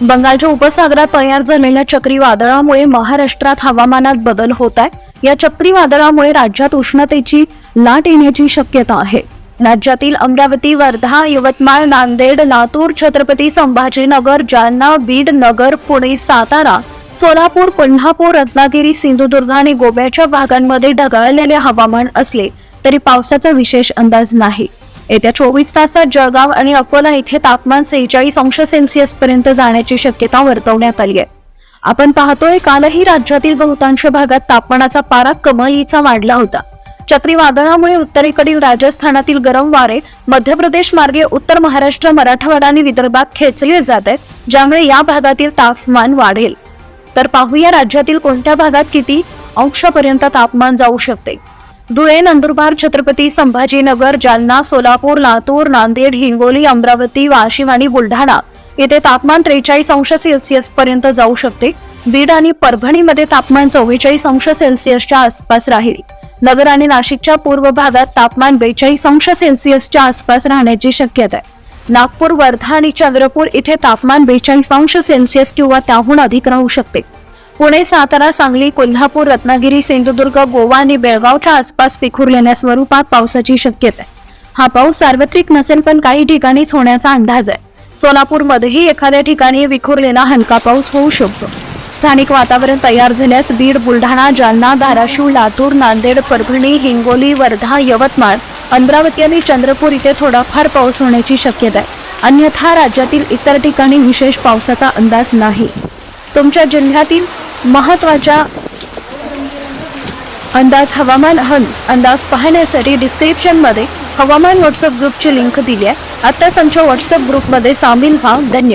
बंगालच्या उपसागरात तयार झालेल्या चक्रीवादळामुळे महाराष्ट्रात हवामानात बदल होत आहे. या चक्रीवादळामुळे राज्यात उष्णतेची लाट येण्याची शक्यता आहे. राज्यातील अमरावती वर्धा यवतमाळ नांदेड लातूर छत्रपती संभाजीनगर जालना बीड नगर पुणे सातारा सोलापूर कोल्हापूर रत्नागिरी सिंधुदुर्ग आणि गोव्याच्या भागांमध्ये ढगाळलेले हवामान असले तरी पावसाचा विशेष अंदाज नाही. येत्या चोवीस तासात जळगाव आणि अकोला इथे तापमान सेहेचाळीस अंश सेल्सिअस पर्यंत जाण्याची शक्यता वर्तवण्यात आली आहे. आपण पाहतोय कालही राज्यातील बहुतांश भागात तापमानाचा पारा कमालीचा वाढला होता. चक्रीवादळामुळे उत्तरेकडील राजस्थानातील गरम वारे मध्य प्रदेश मार्गे उत्तर महाराष्ट्र मराठवाडा आणि विदर्भात खेचले जात आहेत ज्यामुळे या भागातील तापमान वाढेल. तर पाहूया राज्यातील कोणत्या भागात किती अंशापर्यंत तापमान जाऊ शकते. धुळे नंदुरबार छत्रपती संभाजीनगर जालना सोलापूर लातूर नांदेड हिंगोली अमरावती वाशिम आणि बुलढाणा येथे तापमान त्रेचाळीस अंश सेल्सिअस पर्यंत जाऊ शकते. बीड आणि परभणीमध्ये तापमान चव्वेचाळीस अंश सेल्सिअसच्या आसपास राहील. नगर आणि नाशिकच्या पूर्व भागात तापमान बेचाळीस अंश सेल्सिअसच्या आसपास राहण्याची शक्यता आहे. नागपूर वर्धा आणि चंद्रपूर इथे तापमान बेचाळीस अंश सेल्सिअस किंवा त्याहून अधिक राहू शकते. पुणे सातारा सांगली कोल्हापूर रत्नागिरी सिंधुदुर्ग गोवा आणि बेळगावच्या आसपास विखुरलेल्या स्वरूपात पावसाची शक्यता आहे. हा पाऊस सार्वत्रिक नसेल पण काही ठिकाणीच होण्याचा अंदाज आहे. सोलापूरमध्येही एखाद्या ठिकाणी विखुरलेला हलका पाऊस होऊ शकतो. स्थानिक वातावरण तयार झाल्यास बीड बुलढाणा जालना धाराशिव लातूर नांदेड परभणी हिंगोली वर्धा यवतमाळ अमरावती आणि चंद्रपूर इथे थोडाफार पाऊस होण्याची शक्यता आहे. अन्यथा राज्यातील इतर ठिकाणी विशेष पावसाचा अंदाज नाही. तुमच्या जिल्ह्यातील महत्त्वाच्या अंदाज हवामान हन अंदाज पाहण्यासाठी डिस्क्रिप्शनमध्ये हवामान व्हॉट्सअप ग्रुपची लिंक दिली आहे. आत्ताच आमच्या व्हॉट्सअप ग्रुपमध्ये सामील व्हा. धन्यवाद.